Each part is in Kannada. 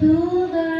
to the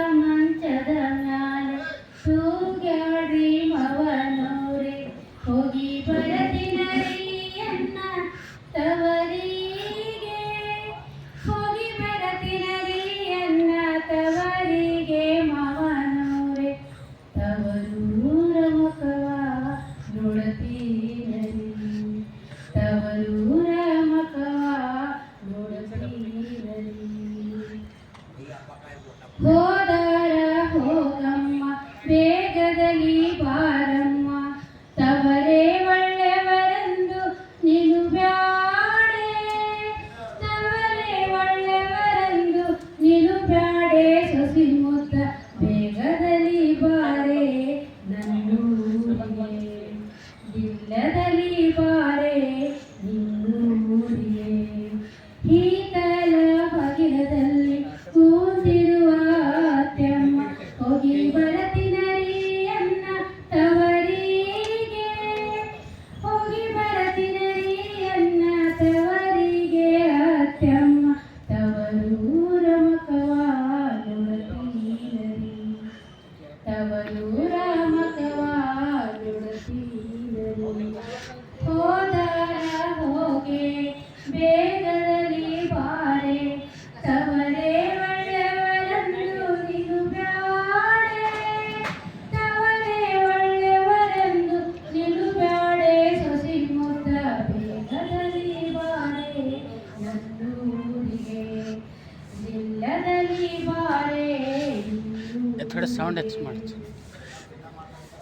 ಬೇಗದಲ್ಲಿ ಬಾರೆ ತವರೇ ಒಳ್ಳೆಯವರನ್ನು ನೀನು ಬ್ಯಾಡೆ. ತವರೇ ಒಳ್ಳೆಯವರನ್ನು ನೀನು ಬ್ಯಾಡೆ. ಸೊಸಿ ಮುತ್ತ ಬೇಗದಲ್ಲಿ ಬಾರೆ ನನ್ನೂರಿಗೆ ನಿಲ್ಲದಲ್ಲಿ ಬಾರೆ ಥೋಡೆ ಸೌಂಡ್ ಹೆಚ್ಚು ಮಾಡಿ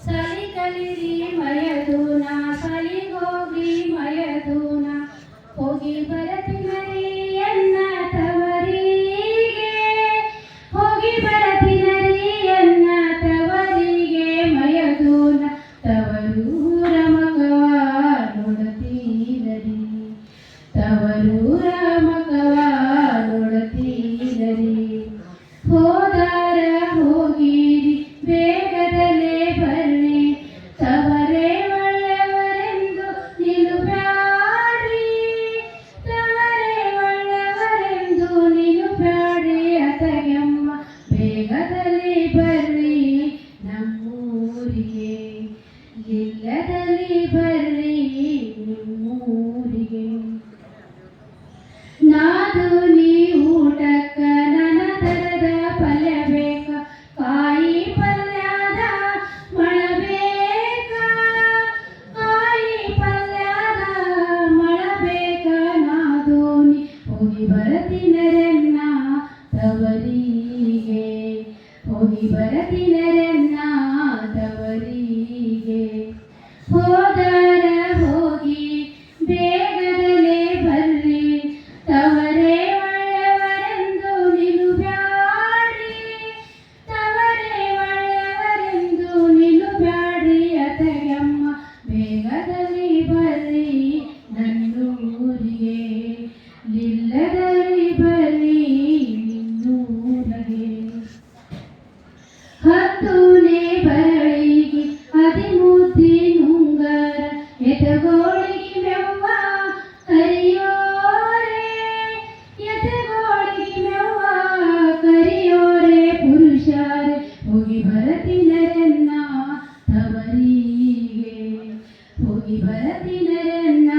ಸರಿ ಕಲಿರಿ ಮರೆಯದು ಈಗ ജഗത്തിനരനാഥവരീ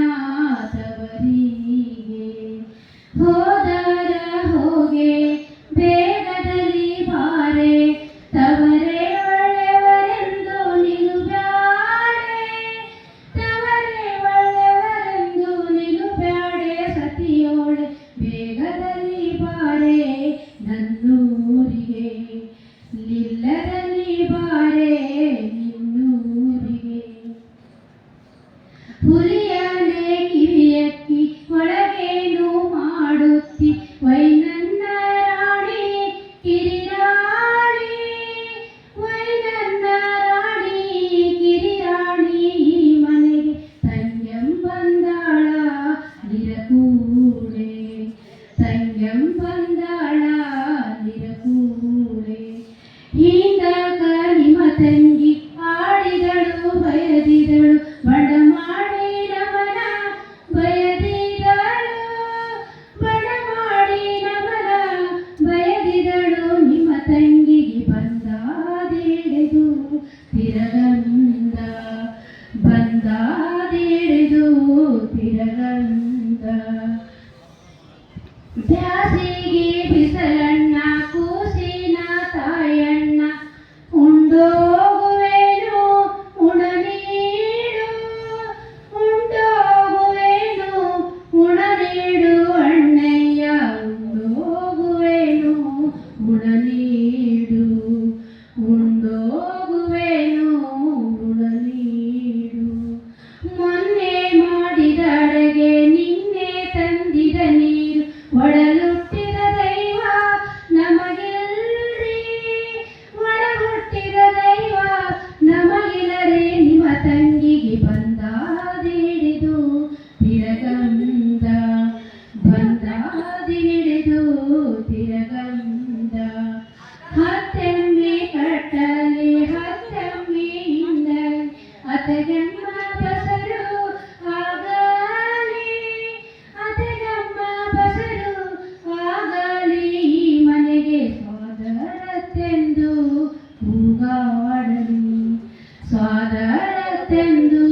ಗಂಗಾದೇರಿದು ತಿರಗ తెందు